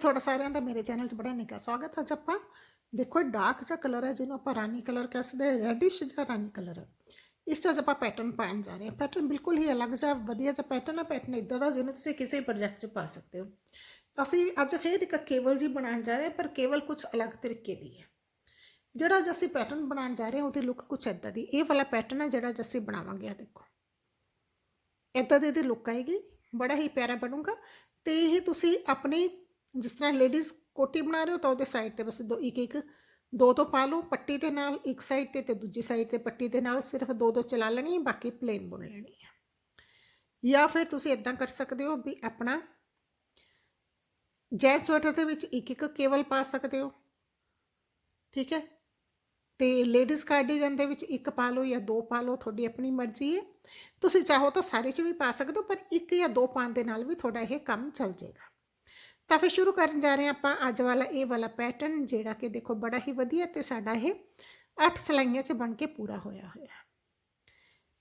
ਤੁਹਾਡਾ ਸਾਰਿਆਂ ਦਾ ਮੇਰੇ ਚੈਨਲ 'ਚ ਬੜਾ ਨਿੱਘਾ ਸਵਾਗਤ ਹੈ ਅੱਜ ਆਪਾਂ ਦੇਖੋ ਡਾਰਕ ਜਿਹਾ ਕਲਰ ਹੈ ਜਿਹਨੂੰ ਆਪਾਂ ਰਾਨੀ ਕਲਰ ਕਹਿੰਦੇ ਰੈਡਿਸ਼ ਜਿਹਾ ਰਾਨੀ ਕਲਰ ਹੈ ਇਸ 'ਚ ਅੱਜ ਆਪਾਂ ਪੈਟਰਨ ਪਾਉਣ ਜਾ ਰਹੇ ਹਾਂ ਪੈਟਰਨ ਬਿਲਕੁਲ ਹੀ ਅਲੱਗ ਜਿਹਾ ਵਧੀਆ ਜਿਹਾ ਪੈਟਰਨ ਹੈ ਪੈਟਰਨ ਇਦਾਂ ਦਾ ਜਿਹਨੂੰ ਤੁਸੀਂ ਕਿਸੇ ਪ੍ਰੋਜੈਕਟ 'ਚ ਪਾ ਸਕਦੇ ਹੋ ਅਸੀਂ ਅੱਜ ਫੇਰ ਇੱਕ ਕੇਵਲ ਜੀ ਬਣਾਉਣ ਜਾ ਰਹੇ ਹਾਂ ਪਰ ਕੇਵਲ ਕੁਝ ਅਲੱਗ ਤਰੀਕੇ ਦੀ ਹੈ ਜਿਹੜਾ ਅੱਜ ਅਸੀਂ ਪੈਟਰਨ ਬਣਾਉਣ ਜਾ ਰਹੇ ਹਾਂ ਉਹਦੀ ਲੁੱਕ ਕੁਝ ਇਦਾਂ ਦੀ ਇਹ ਵਾਲਾ ਪੈਟਰਨ ਹੈ ਜਿਹੜਾ ਅੱਜ ਅਸੀਂ ਬਣਾਵਾਂਗੇ ਆ ਦੇਖੋ ਇਦਾਂ ਦੀ ਇਹਦੀ ਲੁੱਕ ਆਏਗੀ ਬੜਾ ਹੀ ਪਿਆਰਾ ਬਣੂਗਾ ਤੇ ਇਹ ਤੁਸੀਂ ਆਪਣੀ ਜਿਸ ਤਰ੍ਹਾਂ ਲੇਡੀਜ਼ ਕੋਟੀ ਬਣਾ ਰਹੇ ਹੋ ਤਾਂ ਉਹਦੇ ਸਾਈਡ ਤੇ ਬਸ ਦੋ, ਇੱਕ ਇੱਕ, ਦੋ ਤੋਂ ਪਾ ਲਓ, ਪੱਟੀ ਦੇ ਨਾਲ ਇੱਕ ਸਾਈਡ ਤੇ ਤੇ ਦੂਜੀ ਸਾਈਡ ਤੇ ਪੱਟੀ ਦੇ ਨਾਲ ਸਿਰਫ ਦੋ ਦੋ ਚਲਾ ਲੈਣੀ ਹੈ, ਬਾਕੀ ਪਲੇਨ ਬੁਣ ਲੈਣੀ ਹੈ। ਜਾਂ ਫਿਰ ਤੁਸੀਂ ਇਦਾਂ ਕਰ ਸਕਦੇ ਹੋ ਵੀ ਆਪਣਾ ਜੈਂਟ ਸਵੈਟਰ ਦੇ ਵਿੱਚ ਇੱਕ ਇੱਕ ਕੇਵਲ ਪਾ ਸਕਦੇ ਹੋ। ਠੀਕ ਹੈ? ਤੇ ਲੇਡੀਜ਼ ਕਾਰਡੀਗਨ ਦੇ ਵਿੱਚ ਇੱਕ ਪਾ ਲਓ ਜਾਂ ਦੋ ਪਾ ਲਓ, ਤੁਹਾਡੀ ਆਪਣੀ ਮਰਜ਼ੀ ਹੈ। ਤੁਸੀਂ ਚਾਹੋ ਤਾਂ ਸਾਰੇ 'ਚ ਵੀ ਪਾ ਸਕਦੇ ਹੋ, ਪਰ ਇੱਕ ਜਾਂ ਦੋ ਪਾਉਣ ਦੇ ਨਾਲ ਵੀ ਤੁਹਾਡਾ ਇਹ ਕੰਮ ਚੱਲ ਜਾਏਗਾ। ਤਾਂ ਫਿਰ ਸ਼ੁਰੂ ਕਰਨ ਜਾ ਰਹੇ ਹਾਂ ਆਪਾਂ ਅੱਜ ਵਾਲਾ, ਇਹ ਵਾਲਾ ਪੈਟਰਨ ਜਿਹੜਾ ਕਿ ਦੇਖੋ ਬੜਾ ਹੀ ਵਧੀਆ ਤੇ ਸਾਡਾ ਇਹ 8 ਸਲਾਈਆਂ 'ਚ ਬਣ ਕੇ ਪੂਰਾ ਹੋਇਆ ਹੋਇਆ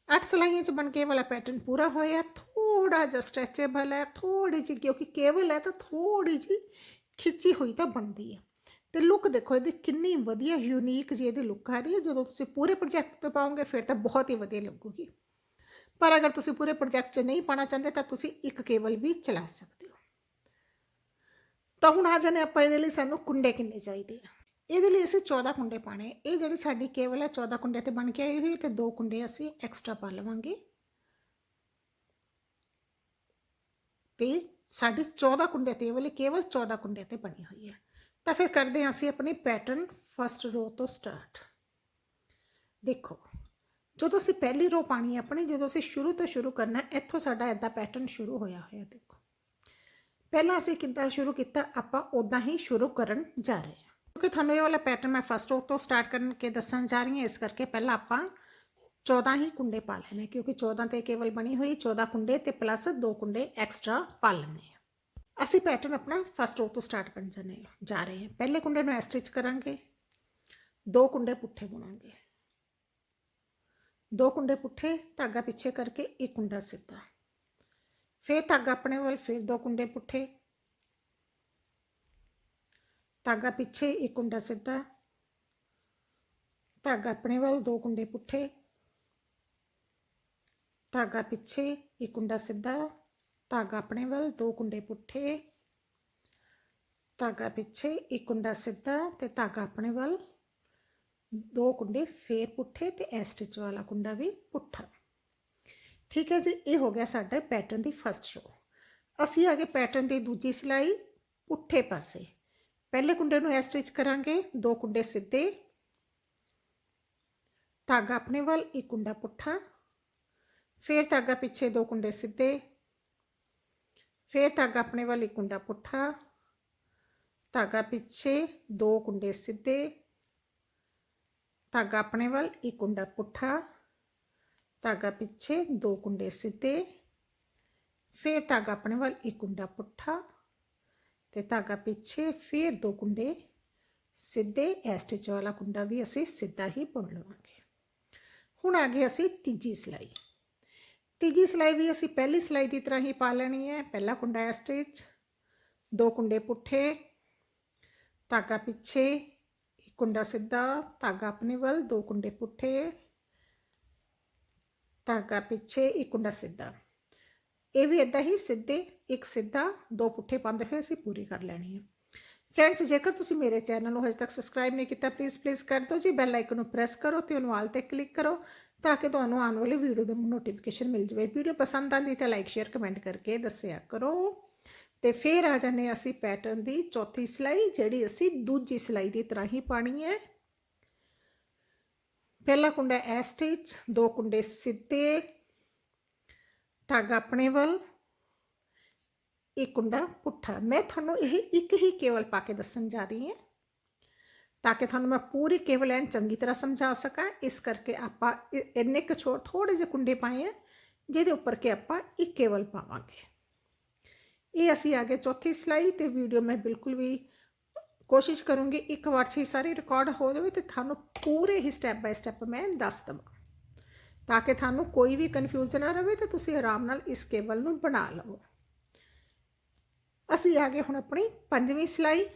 8 ਸਲਾਈਆਂ 'ਚ ਬਣ ਕੇ ਇਹ ਵਾਲਾ ਪੈਟਰਨ ਪੂਰਾ ਹੋਇਆ ਥੋੜਾ ਜਿਹਾ ਸਟ੍ਰੈਚੇਬਲ ਹੈ ਥੋੜੀ ਜਿਹੀ ਕਿਉਂਕਿ ਕੇਵਲ ਹੈ ਤਾਂ ਥੋੜੀ ਜਿਹੀ ਖਿੱਚੀ ਹੋਈ ਤਾਂ ਬਣਦੀ ਹੈ। ਤੇ ਲੁੱਕ ਦੇਖੋ ਇਹਦੀ ਕਿੰਨੀ ਵਧੀਆ ਯੂਨੀਕ ਜੀ ਇਹਦੀ ਲੁੱਕ ਆ ਰਹੀ ਹੈ। ਜਦੋਂ ਤੁਸੀਂ ਪੂਰੇ ਪ੍ਰੋਜੈਕਟ ਤੇ ਪਾਓਗੇ ਫਿਰ ਤਾਂ ਬਹੁਤ ਹੀ ਵਧੀਆ ਲੱਗੂਗੀ। ਪਰ ਅਗਰ ਤੁਸੀਂ ਪੂਰੇ ਪ੍ਰੋਜੈਕਟ 'ਚ ਨਹੀਂ ਪਾਣਾ ਚਾਹੁੰਦੇ ਤਾਂ ਤੁਸੀਂ ਇੱਕ ਕੇਵਲ ਵੀ ਚਲਾ ਸਕਦੇ ਤਾਂ ਹੁਣ ਆ ਜਾਣੇ ਆਪਾਂ ਇਹਦੇ ਲਈ ਸਾਨੂੰ ਕੁੰਡੇ ਕਿੰਨੇ ਚਾਹੀਦੇ ਆ। ਇਹਦੇ ਲਈ ਅਸੀਂ 14 ਕੁੰਡੇ ਪਾਣੇ ਇਹ ਜਿਹੜੀ ਸਾਡੀ ਕੇਵਲ ਹੈ 14 ਕੁੰਡੇ ਤੇ ਬਣ ਕੇ ਆਈ ਹੋਈ ਤੇ ਦੋ ਕੁੰਡੇ ਅਸੀਂ ਐਕਸਟਰਾ ਪਾ ਲਵਾਂਗੇ। ਤੇ ਸਾਡੀ 14 ਕੁੰਡੇ ਤੇ ਇਹ ਵਾਲੀ ਕੇਵਲ 14 ਕੁੰਡੇ ਤੇ ਬਣੀ ਹੋਈ ਹੈ ਤਾਂ ਫਿਰ ਕਰਦੇ ਹਾਂ ਅਸੀਂ ਆਪਣੀ ਪੈਟਰਨ ਫਸਟ ਰੋ ਤੋਂ ਸਟਾਰਟ ਦੇਖੋ, ਜਦੋਂ ਅਸੀਂ ਪਹਿਲੀ ਰੋ ਪਾਣੀ ਹੈ ਆਪਣੀ, ਜਦੋਂ ਅਸੀਂ ਸ਼ੁਰੂ ਤੋਂ ਸ਼ੁਰੂ ਕਰਨਾ, ਇੱਥੋਂ ਸਾਡਾ ਐਦਾ ਪੈਟਰਨ ਸ਼ੁਰੂ ਹੋਇਆ ਹੋਇਆ, ਦੇਖੋ। ਪਹਿਲਾਂ ਅਸੀਂ ਕਿੱਦਾਂ ਸ਼ੁਰੂ ਕੀਤਾ, ਆਪਾਂ ਉਦਾਂ ਹੀ ਸ਼ੁਰੂ ਕਰਨ ਜਾ ਰਹੇ ਹਾਂ। ਕਿਉਂਕਿ ਤੁਹਾਨੂੰ ਇਹ ਵਾਲਾ ਪੈਟਰਨ ਮੈਂ ਫਸਟ ਰੋ ਤੋਂ ਸਟਾਰਟ ਕਰਨ ਕੇ ਦੱਸਣ ਜਾ ਰਹੀ ਹਾਂ, ਇਸ ਕਰਕੇ ਪਹਿਲਾਂ ਆਪਾਂ 14 ਹੀ ਕੁੰਡੇ ਪਾ ਲੈਣੇ ਕਿਉਂਕਿ 14 ਤੇ ਕੇਵਲ ਬਣੀ ਹੋਈ 14 ਕੁੰਡੇ ਤੇ ਪਲੱਸ ਦੋ ਕੁੰਡੇ ਐਕਸਟਰਾ ਪਾ ਲੈਣੇ ਆ ਅਸੀਂ ਪੈਟਰਨ ਆਪਣਾ ਫਸਟ ਰੋ ਤੋਂ ਸਟਾਰਟ ਕਰਨ ਜਾਣੇ ਜਾ ਰਹੇ ਹਾਂ। ਪਹਿਲੇ ਕੁੰਡੇ ਨੂੰ ਸਟਿਚ ਕਰਾਂਗੇ, ਦੋ ਕੁੰਡੇ ਪੁੱਠੇ ਬੁਣਾਂਗੇ। ਦੋ ਕੁੰਡੇ ਪੁੱਠੇ, ਧਾਗਾ ਪਿੱਛੇ ਕਰਕੇ ਇੱਕ ਕੁੰਡਾ ਸਿੱਧਾ। ਫਿਰ ਧਾਗਾ ਆਪਣੇ ਵੱਲ, ਫਿਰ ਦੋ ਕੁੰਡੇ ਪੁੱਠੇ। ਧਾਗਾ ਪਿੱਛੇ, ਇੱਕ ਕੁੰਡਾ ਸਿੱਧਾ। ਧਾਗਾ ਆਪਣੇ ਵੱਲ, ਦੋ ਕੁੰਡੇ ਪੁੱਠੇ। ਧਾਗਾ ਪਿੱਛੇ, ਇੱਕ ਕੁੰਡਾ ਸਿੱਧਾ। ਧਾਗਾ ਆਪਣੇ ਵੱਲ, ਦੋ ਕੁੰਡੇ ਪੁੱਠੇ। ਧਾਗਾ ਪਿੱਛੇ, ਇੱਕ ਕੁੰਡਾ ਸਿੱਧਾ ਤੇ ਧਾਗਾ ਆਪਣੇ ਵੱਲ, ਦੋ ਕੁੰਡੇ ਫੇਰ ਪੁੱਠੇ ਤੇ ਐ ਸਟਿਚ ਵਾਲਾ ਕੁੰਡਾ ਵੀ ਪੁੱਠਾ। ਠੀਕ ਹੈ ਜੀ, ਇਹ ਹੋ ਗਿਆ ਸਾਡਾ ਪੈਟਰਨ ਦੀ ਫਸਟ ਰੋ ਅਸੀਂ ਆ ਗਏ ਪੈਟਰਨ ਦੀ ਦੂਜੀ ਸਿਲਾਈ ਪੁੱਠੇ ਪਾਸੇ। ਪਹਿਲੇ ਕੁੰਡੇ ਨੂੰ ਐ ਸਟਿਚ ਕਰਾਂਗੇ, ਦੋ ਕੁੰਡੇ ਸਿੱਧੇ। ਧਾਗਾ ਆਪਣੇ ਵੱਲ, ਇੱਕ ਕੁੰਡਾ ਪੁੱਠਾ। ਫੇਰ ਧਾਗਾ ਪਿੱਛੇ ਦੋ ਕੁੰਡੇ ਸਿੱਧੇ। ਫੇਰ ਧਾਗਾ ਆਪਣੇ ਵੱਲ, ਇੱਕ ਕੁੰਡਾ ਪੁੱਠਾ। ਧਾਗਾ ਪਿੱਛੇ ਦੋ ਕੁੰਡੇ ਸਿੱਧੇ। ਧਾਗਾ ਆਪਣੇ ਵੱਲ, ਇੱਕ ਕੁੰਡਾ ਪੁੱਠਾ। ਧਾਗਾ ਪਿੱਛੇ ਦੋ ਕੁੰਡੇ ਸਿੱਧੇ, ਫੇਰ ਧਾਗਾ ਆਪਣੇ ਵੱਲ ਇੱਕ ਕੁੰਡਾ ਪੁੱਠਾ ਤੇ ਧਾਗਾ ਪਿੱਛੇ ਫੇਰ ਦੋ ਕੁੰਡੇ ਸਿੱਧੇ ਐ ਸਟਿਚ ਵਾਲਾ ਕੁੰਡਾ ਵੀ ਅਸੀਂ ਸਿੱਧਾ ਹੀ ਬੁਣ ਲਵਾਂਗੇ। ਹੁਣ ਆ ਗਏ ਅਸੀਂ ਤੀਜੀ ਸਿਲਾਈ। ਤੀਜੀ ਸਿਲਾਈ ਵੀ ਅਸੀਂ ਪਹਿਲੀ ਸਿਲਾਈ ਦੀ ਤਰ੍ਹਾਂ ਹੀ ਪਾ ਲੈਣੀ ਹੈ। ਪਹਿਲਾ ਕੁੰਡਾ ਐ ਸਟਿਚ ਦੋ ਕੁੰਡੇ ਪੁੱਠੇ, ਧਾਗਾ ਪਿੱਛੇ ਇੱਕ ਕੁੰਡਾ ਸਿੱਧਾ, ਧਾਗਾ ਆਪਣੇ ਵੱਲ ਦੋ ਕੁੰਡੇ ਪੁੱਠੇ ਧਾਗਾ ਪਿੱਛੇ ਇੱਕ ਕੁੰਡਾ ਸਿੱਧਾ। ਇਹ ਵੀ ਇਦਾਂ ਹੀ ਸਿੱਧੇ ਇੱਕ ਸਿੱਧਾ, ਦੋ ਪੁੱਠੇ ਪਾਉਂਦੇ ਹੋਏ ਅਸੀਂ ਪੂਰੀ ਕਰ ਲੈਣੀ ਹੈ ਫਰੈਂਡਸ ਜੇਕਰ ਤੁਸੀਂ ਮੇਰੇ ਚੈਨਲ ਨੂੰ ਹਜੇ ਤੱਕ ਸਬਸਕ੍ਰਾਈਬ ਨਹੀਂ ਕੀਤਾ ਪਲੀਜ਼ ਪਲੀਜ਼ ਕਰ ਦਿਓ ਜੀ। ਬੈਲ ਆਈਕਨ ਨੂੰ ਪ੍ਰੈਸ ਕਰੋ ਤੇ ਉਹਨੂੰ ਆਲ ਤੇ ਕਲਿੱਕ ਕਰੋ ਤਾਂ ਕਿ ਤੁਹਾਨੂੰ ਆਉਣ ਵਾਲੀ ਵੀਡੀਓ ਦੀ ਨੋਟੀਫਿਕੇਸ਼ਨ ਮਿਲ ਜਾਵੇ। ਵੀਡੀਓ ਪਸੰਦ ਆਂਦੀ ਤਾਂ ਲਾਈਕ ਸ਼ੇਅਰ ਕਮੈਂਟ ਕਰਕੇ ਦੱਸਿਆ ਕਰੋ। ਤੇ ਫਿਰ ਆ ਜਾਂਦੇ ਅਸੀਂ ਪੈਟਰਨ ਦੀ ਚੌਥੀ ਸਿਲਾਈ, ਜਿਹੜੀ ਅਸੀਂ ਦੂਜੀ ਸਿਲਾਈ ਦੀ ਤਰ੍ਹਾਂ ਹੀ ਪਾਣੀ ਹੈ। ਪਹਿਲਾ ਕੁੰਡਾ ਐ ਸਟਿਚ ਦੋ ਕੁੰਡੇ ਸਿੱਧੇ ਧਾਗਾ ਆਪਣੇ ਵੱਲ, ਇੱਕ ਕੁੰਡਾ ਪੁੱਠਾ। ਮੈਂ ਤੁਹਾਨੂੰ ਇਹ ਇੱਕ ਹੀ ਕੇਵਲ ਪਾ ਕੇ ਦੱਸਣ ਜਾ ਰਹੀ ਹਾਂ, ਤਾਂ ਕਿ ਤੁਹਾਨੂੰ ਮੈਂ ਪੂਰੀ ਕੇਵਲ ਐਨ ਚੰਗੀ ਤਰ੍ਹਾਂ ਸਮਝਾ ਸਕਾਂ। ਇਸ ਕਰਕੇ ਆਪਾਂ ਇੰਨੇ ਕੁ ਛੋੜ ਥੋੜੇ ਜਿਹੇ ਕੁੰਡੇ ਪਾਏ ਆ, ਜਿਹਦੇ ਉੱਪਰ ਕਿ ਆਪਾਂ ਇੱਕ ਕੇਵਲ ਪਾਵਾਂਗੇ। ਇਹ ਅਸੀਂ ਆਗੇ ਚੌਥੀ ਸਿਲਾਈ, ਤੇ ਵੀਡੀਓ ਮੈਂ ਬਿਲਕੁਲ ਵੀ ਕੋਸ਼ਿਸ਼ ਕਰੂੰਗੀ ਇੱਕ ਵਾਰ 'ਚ ਹੀ ਸਾਰੇ ਰਿਕਾਰਡ ਹੋ ਜਾਵੇ ਤੇ ਤੁਹਾਨੂੰ ਪੂਰੇ ਹੀ ਸਟੈਪ ਬਾਈ ਸਟੈਪ ਮੈਂ ਦੱਸ ਦਵਾਂ। ਤਾਂ ਕਿ ਤੁਹਾਨੂੰ ਕੋਈ ਵੀ ਕਨਫਿਊਜ਼ਨ ਨਾ ਰਹੇ ਤੇ ਤੁਸੀਂ ਆਰਾਮ ਨਾਲ ਇਸ ਕੇਬਲ ਨੂੰ ਬਣਾ ਲਵੋ। ਅਸੀਂ ਆ ਗਏ ਹੁਣ ਆਪਣੀ ਪੰਜਵੀਂ ਸਿਲਾਈ।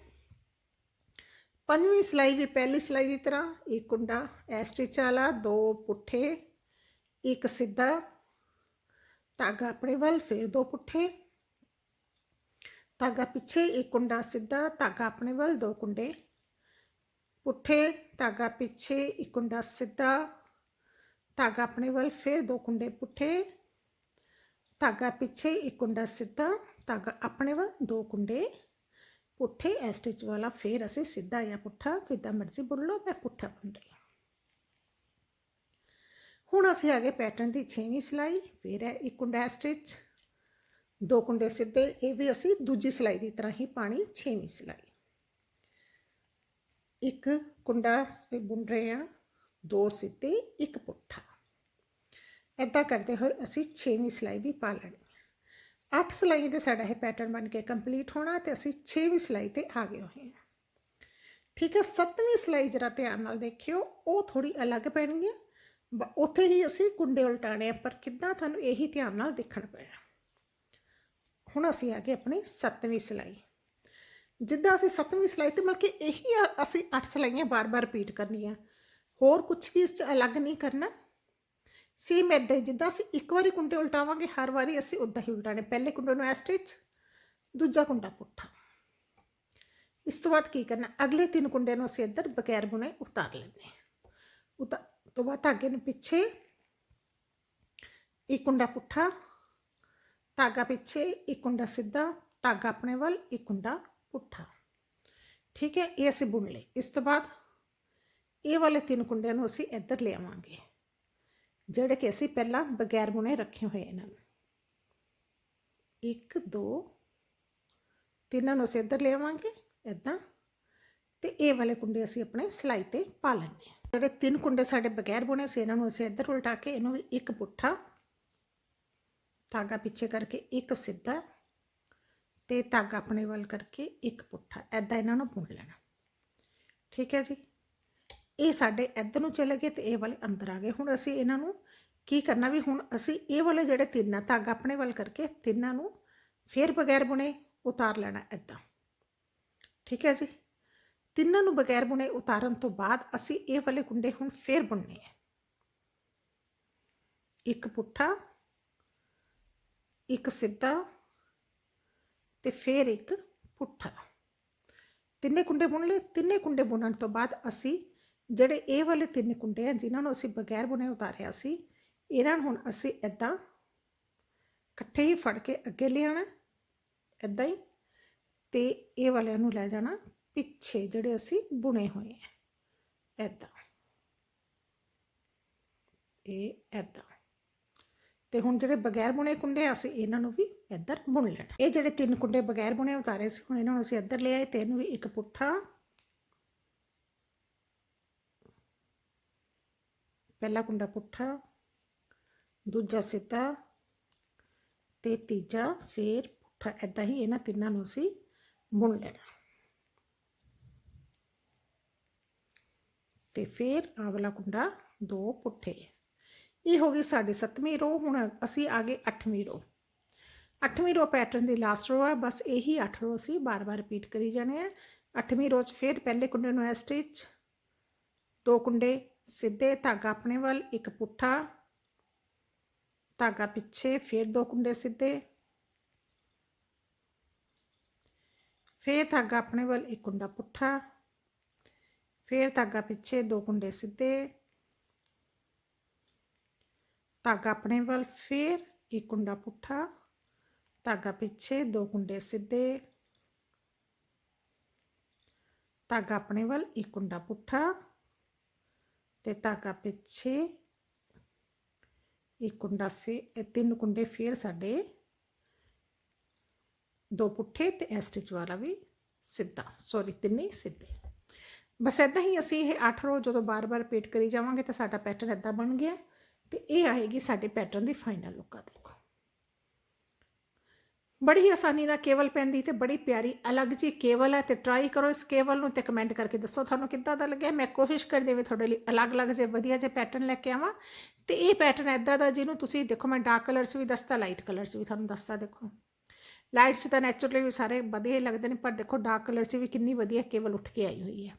ਪੰਜਵੀਂ ਸਿਲਾਈ ਵੀ ਪਹਿਲੀ ਸਿਲਾਈ ਦੀ ਤਰ੍ਹਾਂ, ਇੱਕ ਕੁੰਡਾ ਐ ਸਟਿਚ ਵਾਲਾ, ਦੋ ਪੁੱਠੇ, ਇੱਕ ਸਿੱਧਾ। ਧਾਗਾ ਆਪਣੇ ਵੱਲ, ਫਿਰ ਦੋ ਪੁੱਠੇ। ਧਾਗਾ ਪਿੱਛੇ ਇੱਕ ਕੁੰਡਾ ਸਿੱਧਾ, ਧਾਗਾ ਆਪਣੇ ਵੱਲ ਦੋ ਕੁੰਡੇ। ਪੁੱਠੇ, ਧਾਗਾ ਪਿੱਛੇ ਇੱਕ ਕੁੰਡਾ ਸਿੱਧਾ, ਧਾਗਾ ਆਪਣੇ ਵੱਲ ਫਿਰ ਦੋ ਕੁੰਡੇ ਪੁੱਠੇ। ਧਾਗਾ ਪਿੱਛੇ ਇੱਕ ਕੁੰਡਾ ਸਿੱਧਾ, ਧਾਗਾ ਆਪਣੇ ਵੱਲ ਦੋ ਕੁੰਡੇ। ਪੁੱਠੇ ਐ ਸਟਿਚ ਵਾਲਾ ਫਿਰ ਅਸੀਂ ਸਿੱਧਾ ਜਾਂ ਪੁੱਠਾ, ਜਿੱਦਾਂ ਮਰਜ਼ੀ ਬੁਣ ਲਓ, ਮੈਂ ਪੁੱਠਾ ਬੁਣ ਰਹੀ ਹਾਂ। ਹੁਣ ਅਸੀਂ ਆ ਗਏ ਪੈਟਰਨ ਦੀ 6ਵੀਂ ਸਿਲਾਈ, ਫਿਰ ਹੈ ਇੱਕ ਕੁੰਡਾ ਸਟਿਚ ਦੋ ਕੁੰਡੇ ਸਿੱਧੇ, ਇਹ ਵੀ ਅਸੀਂ ਦੂਜੀ ਸਿਲਾਈ ਦੀ ਤਰ੍ਹਾਂ ਹੀ ਪਾਣੀ 6ਵੀਂ ਸਿਲਾਈ। ਇੱਕ ਕੁੰਡਾ ਸੇ ਬੁਣ ਰਹੇ ਹਾਂ, ਦੋ ਸਿੱਧੇ, ਇੱਕ ਪੁੱਠਾ। ਏਦਾਂ ਕਰਦੇ ਹੋਏ ਅਸੀਂ 6ਵੀਂ ਸਿਲਾਈ ਵੀ ਪਾ ਲੈਣੀ ਹੈ। 8 ਸਿਲਾਈ ਦੇ ਸਾਡਾ ਇਹ ਪੈਟਰਨ ਬਣ ਕੇ ਕੰਪਲੀਟ ਹੋਣਾ ਤੇ ਅਸੀਂ 6ਵੀਂ ਸਿਲਾਈ ਤੇ ਆ ਗਏ ਹੋਏ ਹਾਂ। ਠੀਕ ਹੈ 7ਵੀਂ ਸਿਲਾਈ ਜਰਾ ਧਿਆਨ ਨਾਲ ਦੇਖਿਓ, ਉਹ ਥੋੜੀ ਅਲੱਗ ਪੈਣੀ ਹੈ। ਬ- ਉੱਥੇ ਹੀ ਅਸੀਂ ਕੁੰਡੇ ਉਲਟਾਣੇ ਆ, ਪਰ ਕਿੱਦਾਂ ਤੁਹਾਨੂੰ ਇਹੀ ਧਿਆਨ ਨਾਲ ਦੇਖਣਾ ਪੈਣਾ। ਹੁਣ ਅਸੀਂ ਆ ਗਏ ਆਪਣੀ 7ਵੀਂ ਸਿਲਾਈ। ਜਿੱਦਾਂ ਅਸੀਂ 7ਵੀਂ ਸਿਲਾਈ ਤੇ ਮਤਲਬ ਕਿ ਇਹੀ ਅਸੀਂ 8 ਸਿਲਾਈਆਂ ਬਾਰ-ਬਾਰ ਰਿਪੀਟ ਕਰਨੀਆਂ। ਹੋਰ ਕੁਝ ਵੀ ਇਸ ਚ ਅਲੱਗ ਨਹੀਂ ਕਰਨਾ। ਸੇਮ ਏਦਾਂ ਹੀ, ਜਿੱਦਾਂ ਅਸੀਂ ਇੱਕ ਵਾਰੀ ਕੁੰਡੇ ਉਲਟਾਵਾਂਗੇ, ਹਰ ਵਾਰੀ ਅਸੀਂ ਉਦਾਂ ਹੀ ਉਲਟਾਣੇ ਪਹਿਲੇ ਕੁੰਡੇ ਨੂੰ ਐ ਸਟਿਚ ਦੂਜਾ ਕੁੰਡਾ ਪੁੱਠਾ। ਇਸ ਤੋਂ ਬਾਅਦ ਕੀ ਕਰਨਾ? ਅਗਲੇ ਤਿੰਨ ਕੁੰਡਿਆਂ ਨੂੰ ਅਸੀਂ ਇੱਧਰ ਬਗੈਰ ਬੁਣੇ ਉਤਾਰ ਲੈਣੇ ਉਤਾਰ ਤੋਂ ਬਾਅਦ ਧਾਗੇ ਨੂੰ ਪਿੱਛੇ ਇੱਕ ਕੁੰਡਾ ਪੁੱਠਾ ਧਾਗਾ ਪਿੱਛੇ ਇੱਕ ਕੁੰਡਾ ਸਿੱਧਾ, ਧਾਗਾ ਆਪਣੇ ਵੱਲ, ਇੱਕ ਕੁੰਡਾ ਪੁੱਠਾ। ਠੀਕ ਹੈ, ਇਹ ਅਸੀਂ ਬੁਣ ਲਏ। ਇਸ ਤੋਂ ਬਾਅਦ ਇਹ ਵਾਲੇ ਤਿੰਨ ਕੁੰਡਿਆਂ ਨੂੰ ਅਸੀਂ ਇੱਧਰ ਲਿਆਵਾਂਗੇ, ਜਿਹੜੇ ਕਿ ਅਸੀਂ ਪਹਿਲਾਂ ਬਗੈਰ ਬੁਣੇ ਰੱਖੇ ਹੋਏ ਇਹਨਾਂ ਨੂੰ। ਇੱਕ, ਦੋ, ਤਿੰਨਾਂ ਨੂੰ ਅਸੀਂ ਇੱਧਰ ਲਿਆਵਾਂਗੇ, ਇਦਾਂ। ਤੇ ਇਹ ਵਾਲੇ ਕੁੰਡੇ ਅਸੀਂ ਆਪਣੇ ਸਿਲਾਈ ਤੇ ਪਾ ਲੈਣੇ ਆ ਜਿਹੜੇ ਤਿੰਨ ਕੁੰਡੇ ਸਾਡੇ ਬਗੈਰ ਬੁਣੇ ਸੀ, ਇਹਨਾਂ ਨੂੰ ਅਸੀਂ ਇੱਧਰ ਉਲਟਾ ਕੇ ਇਹਨੂੰ ਇੱਕ ਪੁੱਠਾ ਧਾਗਾ ਪਿੱਛੇ ਕਰਕੇ ਇੱਕ ਸਿੱਧਾ ਤੇ ਧਾਗਾ ਆਪਣੇ ਵੱਲ ਕਰਕੇ ਇੱਕ ਪੁੱਠਾ। ਐਦਾਂ ਇਹਨਾਂ ਨੂੰ ਬੁਣ ਲੈਣਾ। ਠੀਕ ਹੈ ਜੀ? ਇਹ ਸਾਡੇ ਇੱਧਰ ਨੂੰ ਚਲੇ ਗਏ ਤੇ ਇਹ ਵਾਲੇ ਅੰਦਰ ਆ ਗਏ। ਹੁਣ ਅਸੀਂ ਇਹਨਾਂ ਨੂੰ ਕੀ ਕਰਨਾ ਵੀ ਹੁਣ ਅਸੀਂ ਇਹ ਵਾਲੇ ਜਿਹੜੇ ਤਿੰਨ ਆ ਧਾਗਾ ਆਪਣੇ ਵੱਲ ਕਰਕੇ ਤਿੰਨਾਂ ਨੂੰ ਫੇਰ ਬਗੈਰ ਬੁਣੇ ਉਤਾਰ ਲੈਣਾ ਐਦਾਂ ਠੀਕ ਹੈ ਜੀ? ਤਿੰਨਾਂ ਨੂੰ ਬਗੈਰ ਬੁਣੇ ਉਤਾਰਨ ਤੋਂ ਬਾਅਦ ਅਸੀਂ ਇਹ ਵਾਲੇ ਗੁੰਡੇ ਹੁਣ ਫੇਰ ਬੁਣਨੇ ਆ। ਇੱਕ ਪੁੱਠਾ ਇੱਕ ਸਿੱਧਾ ਤੇ ਫਿਰ ਇੱਕ ਪੁੱਠਾ। ਤਿੰਨੇ ਕੁੰਡੇ ਬੁਣ ਲਏ। ਤਿੰਨੇ ਕੁੰਡੇ ਬੁਣਨ ਤੋਂ ਬਾਅਦ ਅਸੀਂ ਜਿਹੜੇ ਇਹ ਵਾਲੇ ਤਿੰਨ ਕੁੰਡੇ ਆ, ਜਿਨ੍ਹਾਂ ਨੂੰ ਅਸੀਂ ਬਗੈਰ ਬੁਣੇ ਉਤਾਰਿਆ ਸੀ, ਇਹਨਾਂ ਨੂੰ ਹੁਣ ਅਸੀਂ ਇਦਾਂ ਇਕੱਠੇ ਹੀ ਫੜ ਕੇ ਅੱਗੇ ਲਿਆਣਾ ਇਦਾਂ ਹੀ ਤੇ ਇਹ ਵਾਲਿਆਂ ਨੂੰ ਲੈ ਜਾਣਾ, ਪਿੱਛੇ ਜਿਹੜੇ ਅਸੀਂ ਬੁਣੇ ਹੋਏ ਆ। ਇਦਾਂ ਇਹ ਇਦਾਂ ਤੇ ਹੁਣ ਜਿਹੜੇ ਬਗੈਰ ਬੁਣੇ ਕੁੰਡੇ ਆ, ਅਸੀਂ ਇਹਨਾਂ ਨੂੰ ਵੀ ਇੱਧਰ ਬੁਣ ਲੈਣਾ। ਇਹ ਜਿਹੜੇ ਤਿੰਨ ਕੁੰਡੇ ਬਗੈਰ ਬੁਣੇ ਉਤਾਰੇ ਸੀ ਹੁਣ ਇਹਨਾਂ ਨੂੰ ਅਸੀਂ ਇੱਧਰ ਲਿਆਏ ਤੇ ਇਹਨੂੰ ਵੀ ਇੱਕ ਪੁੱਠਾ। ਪਹਿਲਾ ਕੁੰਡਾ ਪੁੱਠਾ ਦੂਜਾ ਸਿੱਧਾ ਤੇ ਤੀਜਾ ਫੇਰ ਪੁੱਠਾ। ਐਦਾਂ ਹੀ ਇਹਨਾਂ ਤਿੰਨਾਂ ਨੂੰ ਅਸੀਂ ਬੁਣ ਲੈਣਾ। ਤੇ ਫੇਰ ਆਵਲਾ ਕੁੰਡਾ ਦੋ ਪੁੱਠੇ ਇਹ ਹੋ ਗਈ ਸਾਡੀ ਸੱਤਵੀਂ ਰੋ ਹੁਣ ਅਸੀਂ ਆ ਗਏ ਅੱਠਵੀਂ ਰੋ ਅੱਠਵੀਂ ਰੋ ਪੈਟਰਨ ਦੀ ਲਾਸਟ ਰੋ ਹੈ ਬਸ ਇਹੀ ਅੱਠ ਰੋ ਅਸੀਂ ਬਾਰ-ਬਾਰ ਰਿਪੀਟ ਕਰੀ ਜਾਣੇ ਆ। ਅੱਠਵੀਂ ਰੋ 'ਚ ਫਿਰ ਪਹਿਲੇ ਕੁੰਡੇ ਨੂੰ ਐ ਸਟਿਚ ਦੋ ਕੁੰਡੇ ਸਿੱਧੇ, ਧਾਗਾ ਆਪਣੇ ਵੱਲ, ਇੱਕ ਪੁੱਠਾ, ਧਾਗਾ ਪਿੱਛੇ, ਫਿਰ ਦੋ ਕੁੰਡੇ ਸਿੱਧੇ। ਫਿਰ ਧਾਗਾ ਆਪਣੇ ਵੱਲ, ਇੱਕ ਕੁੰਡਾ ਪੁੱਠਾ। ਫਿਰ ਧਾਗਾ ਪਿੱਛੇ, ਦੋ ਕੁੰਡੇ ਸਿੱਧੇ। ਧਾਗਾ ਆਪਣੇ ਵੱਲ ਫਿਰ ਇੱਕ ਕੁੰਡਾ ਪੁੱਠਾ ਧਾਗਾ ਪਿੱਛੇ ਦੋ ਕੁੰਡੇ ਸਿੱਧੇ ਧਾਗਾ ਆਪਣੇ ਵੱਲ ਇੱਕ ਕੁੰਡਾ ਪੁੱਠਾ ਤੇ ਧਾਗਾ ਪਿੱਛੇ ਇੱਕ ਕੁੰਡਾ ਫੇ ਤਿੰਨ ਕੁੰਡੇ ਫੇਰ ਸਾਡੇ ਦੋ ਪੁੱਠੇ ਤੇ ਐ ਸਟਿਚ ਵਾਲਾ ਵੀ ਸਿੱਧਾ ਸੌਰੀ ਤਿੰਨੇ ਹੀ ਸਿੱਧੇ ਬਸ ਇਦਾਂ ਹੀ ਅਸੀਂ ਇਹ 8 ਰੋ ਜਦੋਂ ਬਾਰ-ਬਾਰ ਰਿਪੀਟ ਕਰੀ ਜਾਵਾਂਗੇ ਤਾਂ ਸਾਡਾ ਪੈਟਰਨ ਇਦਾਂ ਬਣ ਗਿਆ ਤੇ ਇਹ ਆਏਗੀ ਸਾਡੇ ਪੈਟਰਨ ਦੀ ਫਾਈਨਲ ਲੁੱਕ ਆ ਦੇਖੋ। ਬੜੀ ਆਸਾਨੀ ਨਾਲ ਕੇਵਲ ਪੈਂਦੀ ਤੇ ਬੜੀ ਪਿਆਰੀ, ਅਲੱਗ ਜੀ ਕੇਵਲ ਹੈ ਤੇ ਟਰਾਈ ਕਰੋ ਇਸ ਕੇਵਲ ਨੂੰ ਤੇ ਕਮੈਂਟ ਕਰਕੇ ਦੱਸੋ ਤੁਹਾਨੂੰ ਕਿੱਦਾਂ ਦਾ ਲੱਗਿਆ। ਮੈਂ ਕੋਸ਼ਿਸ਼ ਕਰਦੀ ਵੀ ਤੁਹਾਡੇ ਲਈ ਅਲੱਗ-ਅਲੱਗ ਜੇ ਵਧੀਆ ਜੇ ਪੈਟਰਨ ਲੈ ਕੇ ਆਵਾਂ। ਤੇ ਇਹ ਪੈਟਰਨ ਐਦਾਂ ਦਾ ਜਿਹਨੂੰ ਤੁਸੀਂ ਦੇਖੋ, ਮੈਂ ਡਾਰਕ ਕਲਰਸ ਵੀ ਦੱਸਤਾ ਲਾਈਟ ਕਲਰਸ ਵੀ ਤੁਹਾਨੂੰ ਦੱਸਤਾ ਦੇਖੋ। ਲਾਈਟ 'ਚ ਤਾਂ ਨੈਚੁਰਲੀ ਵੀ ਸਾਰੇ ਵਧੀਆ ਲੱਗਦੇ ਨੇ, ਪਰ ਦੇਖੋ ਡਾਰਕ ਕਲਰ 'ਚ ਵੀ ਕਿੰਨੀ ਵਧੀਆ ਕੇਵਲ ਉੱਠ ਕੇ ਆਈ ਹੋਈ ਹੈ।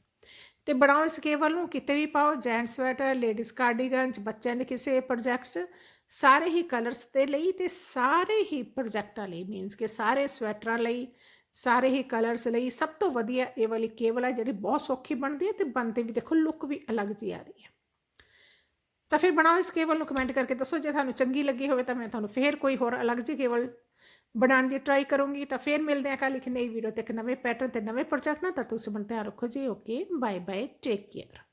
ਤੇ ਬਣਾਓ ਇਸ ਕੇਵਲ ਨੂੰ, ਕਿਤੇ ਵੀ ਪਾਓ ਜੈਂਟਸ ਸਵੈਟਰ ਲੇਡੀਜ਼ ਕਾਰਡੀਗਨ 'ਚ, ਬੱਚਿਆਂ ਦੇ ਕਿਸੇ ਪ੍ਰੋਜੈਕਟ 'ਚ, ਸਾਰੇ ਹੀ ਕਲਰਸ ਦੇ ਲਈ ਤੇ ਸਾਰੇ ਹੀ ਪ੍ਰੋਜੈਕਟਾਂ ਲਈ ਮੀਨਸ ਕਿ ਸਾਰੇ ਸਵੈਟਰਾਂ ਲਈ, ਸਾਰੇ ਹੀ ਕਲਰਸ ਲਈ, ਸਭ ਤੋਂ ਵਧੀਆ ਇਹ ਵਾਲੀ ਕੇਵਲ ਹੈ ਜਿਹੜੀ ਬਹੁਤ ਸੌਖੀ ਬਣਦੀ ਹੈ ਤੇ ਬਣਦੇ ਵੀ ਦੇਖੋ ਲੁੱਕ ਵੀ ਅਲੱਗ ਜੀ ਆ ਰਹੀ ਹੈ। ਤਾਂ ਫਿਰ ਬਣਾਓ ਇਸ ਕੇਵਲ ਨੂੰ ਕਮੈਂਟ ਕਰਕੇ ਦੱਸੋ, ਜੇ ਤੁਹਾਨੂੰ ਚੰਗੀ ਲੱਗੀ ਹੋਵੇ ਤਾਂ ਮੈਂ ਤੁਹਾਨੂੰ ਫੇਰ ਕੋਈ ਹੋਰ ਅਲੱਗ ਜੀ ਕੇਵਲ ਬਣਾਉਣ ਦੀ ਟਰਾਈ ਕਰੂੰਗੀ ਤਾਂ ਫੇਰ ਮਿਲਦੇ ਹਾਂ ਕੱਲ੍ਹ ਇੱਕ ਨਈ ਵੀਡੀਓ ਤੇ ਇੱਕ ਨਵੇਂ ਪੈਟਰਨ ਤੇ ਨਵੇਂ ਪ੍ਰੋਜੈਕਟ ਨਾਲ। ਤਾਂ ਤੁਸੀਂ ਮਨ ਧਿਆਨ ਰੱਖੋ ਜੀ। Okay bye bye take care